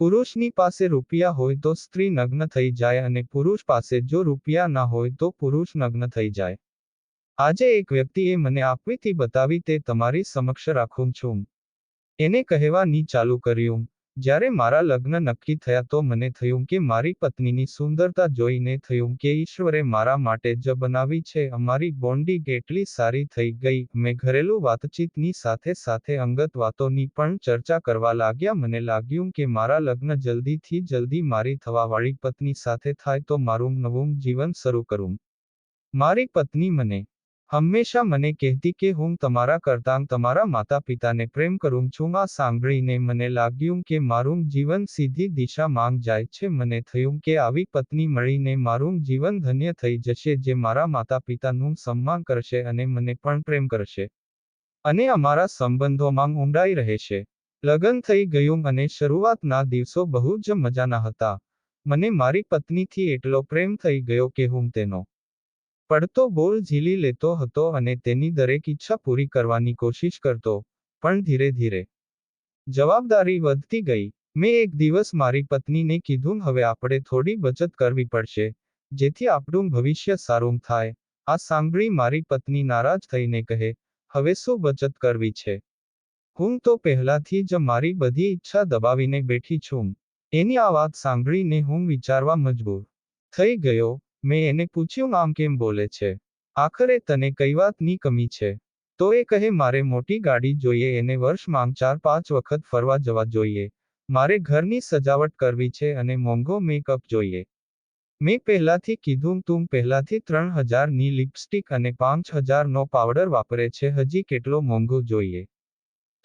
પુરુષની પાસે રૂપિયા હોય તો સ્ત્રી નગ્ન થઈ જાય અને પુરુષ પાસે જો રૂપિયા ના હોય તો પુરુષ નગ્ન થઈ જાય. આજે એક વ્યક્તિએ મને આપવીથી બતાવી તે તમારી સમક્ષ રાખું છું. એને કહેવાની ચાલુ કર્યું. જ્યારે મારા લગ્ન નક્કી થયા તો મને થયું કે મારી પત્નીની સુંદરતા જોઈને થયું કે ઈશ્વરે મારા માટે જ બનાવી છે. અમારી બોન્ડિંગ એટલી સારી થઈ ગઈ. મેં ઘરેલું વાતચીતની સાથે સાથે અંગત વાતોની પણ ચર્ચા કરવા લાગ્યા. મને લાગ્યું કે મારા લગ્ન જલ્દીથી જલ્દી મારી થવાવાળી પત્ની સાથે થાય તો મારું નવું જીવન શરૂ કરું. મારી પત્ની મને હંમેશા મને કહેતી કે હું તમારા કરતાં તમારા માતા પિતાને પ્રેમ કરું છું. આ સાંભળીને મને લાગ્યું કે મારું જીવન સીધી દિશા માંગ જાય છે. મને થયું કે આવી પત્ની મળીને મારું જીવન ધન્ય થઈ જશે જે મારા માતા પિતાનું સન્માન કરશે અને મને પણ પ્રેમ કરશે. અને અમારા સંબંધોમાં ઊંડાઈ રહેશે. લગ્ન થઈ ગયું અને શરૂઆતના દિવસો બહુ જ મજાના હતા. મને મારી પત્નીથી એટલો પ્રેમ થઈ ગયો કે હું તેનો પડતો બોલ ઝીલી લેતો હતો અને તેની દરેક ઈચ્છા પૂરી કરવાની કોશિશ કરતો, પણ ધીરે ધીરે. જવાબદારી વધતી ગઈ. મેં એક દિવસ મારી પત્નીને કીધું, હવે આપણે થોડી બચત કરવી પડશે, જેથી આપણું ભવિષ્ય સારું થાય. આ સાંભળી મારી પત્ની નારાજ થઈને કહે, હવે શું બચત કરવી છે? હું તો પહેલાથી જ મારી બધી ઈચ્છા દબાવીને બેઠી છું. એની આ વાત સાંભળીને હું વિચારવા મજબૂર થઈ ગયો. મેં એને પૂછ્યું, આમ કેમ બોલે છે? આખરે તને કઈ વાતની કમી છે? તો એ કહે, મારે મોટી ગાડી જોઈએ, એને વર્ષમાં ચાર, પાંચ વખત ફરવા જવા જોઈએ. મારે ઘરની સજાવટ કરવી છે અને મોંઘો મેકઅપ જોઈએ. મેં પહેલાથી કીધું, તું પહેલાથી ત્રણ હજારની લિપસ્ટિક અને પાંચ હજારનો પાવડર વાપરે છે, હજી કેટલો મોંઘો જોઈએ.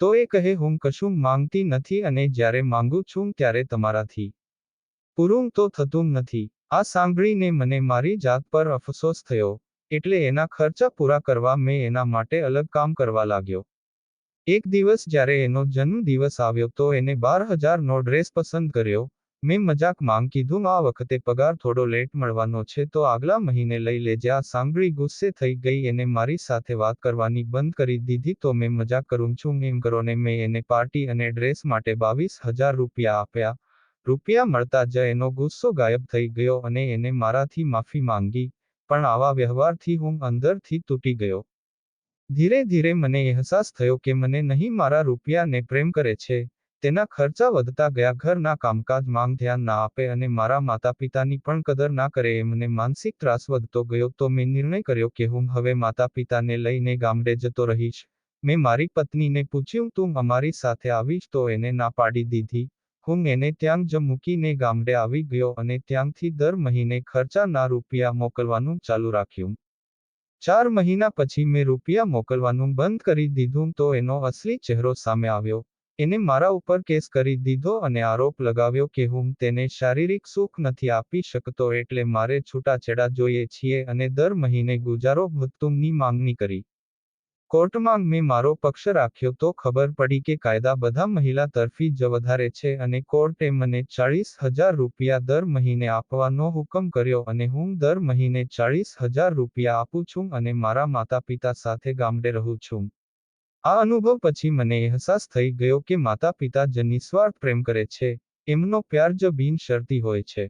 તો એ કહે, હું કશું માંગતી નથી અને જ્યારે માંગુ છું ત્યારે તમારાથી. પૂરું તો થતું નથી. આ સાંભળીને મને મારી જાત પર અફસોસ થયો, એટલે એના ખર્ચા પૂરા કરવા મેં એના માટે અલગ કામ કરવા લાગ્યો. એક દિવસ જ્યારે એનો જન્મ દિવસ આવ્યો તો એને બાર હજારનો ડ્રેસ પસંદ કર્યો, મેં મજાક માંગ કીધું, આ વખતે પગાર થોડો લેટ મળવાનો છે, તો આગલા મહિને લઈ લેજે. આ સાંભળી ગુસ્સે થઈ ગઈ, એને મારી સાથે વાત કરવાની બંધ કરી દીધી, તો મેં મજાક કરું છું, એમ કરોને મેં એને પાર્ટી અને ડ્રેસ માટે બાવીસ હજાર રૂપિયા આપ્યા રૂપિયા મળતા જ એનો ગુસ્સો ગાયબ થઈ ગયો અને એને મારાથી માફી માંગી, પણ આવા વ્યવહારથી હું અંદરથી તૂટી ગયો. ધીરે ધીરે મને અહેસાસ થયો કે મને નહીં મારા રૂપિયાને પ્રેમ કરે છે, તેના ખર્ચા વધતા ગયા, ઘરના કામકાજ માંગ ધ્યાન ના આપે અને મારા માતા પિતાની પણ કદર ના કરે એમને માનસિક ત્રાસ વધતો ગયો તો મેં નિર્ણય કર્યો કે હું હવે માતા પિતાને લઈને ગામડે જતો રહીશ. મેં મારી પત્નીને પૂછ્યું, તું અમારી સાથે આવીશ તો એને ના પાડી દીધી. હું એને ત્યાં જ મૂકીને ગામડે આવી ગયો અને ત્યાંથી દર મહિને ખર્ચાના રૂપિયા મોકલવાનું ચાલુ રાખ્યું. ચાર મહિના પછી મેં રૂપિયા મોકલવાનું બંધ કરી દીધું તો એનો અસલી ચહેરો સામે આવ્યો. એને મારા ઉપર કેસ કરી દીધો અને આરોપ લગાવ્યો કે હું તેને શારીરિક સુખ નથી આપી શકતો એટલે મારે છૂટાછેડા જોઈએ છીએ અને દર મહિને ગુજારો ભત્તુમની માંગણી કરી. કોર્ટમાં મેં મારો પક્ષ રાખ્યો તો ખબર પડી કે કાયદા બધા મહિલા તરફી જ વધારે છે અને કોર્ટે મને ચાળીસ હજાર રૂપિયા દર મહિને આપવાનો હુકમ કર્યો અને હું દર મહિને ચાળીસ હજાર રૂપિયા આપું છું અને મારા માતા પિતા સાથે ગામડે રહું છું. આ અનુભવ પછી મને અહેસાસ થઈ ગયો કે માતા પિતા જ નિસ્વાર્થ પ્રેમ કરે છે, એમનો પ્યાર જ બિનશરતી હોય છે.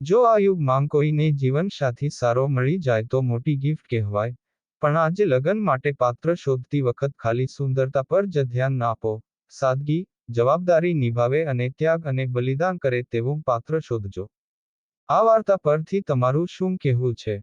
જો આ યુગમાં કોઈને જીવનસાથી સારો મળી જાય તો મોટી ગિફ્ટ કહેવાય પણ આજે લગ્ન માટે પાત્ર શોધતી વખત ખાલી સુંદરતા પર જ ધ્યાન ના આપો. સાદગી, જવાબદારી નિભાવે અને ત્યાગ અને બલિદાન કરે તેવું પાત્ર શોધજો. આ વાર્તા પરથી તમારું શું કહેવું છે?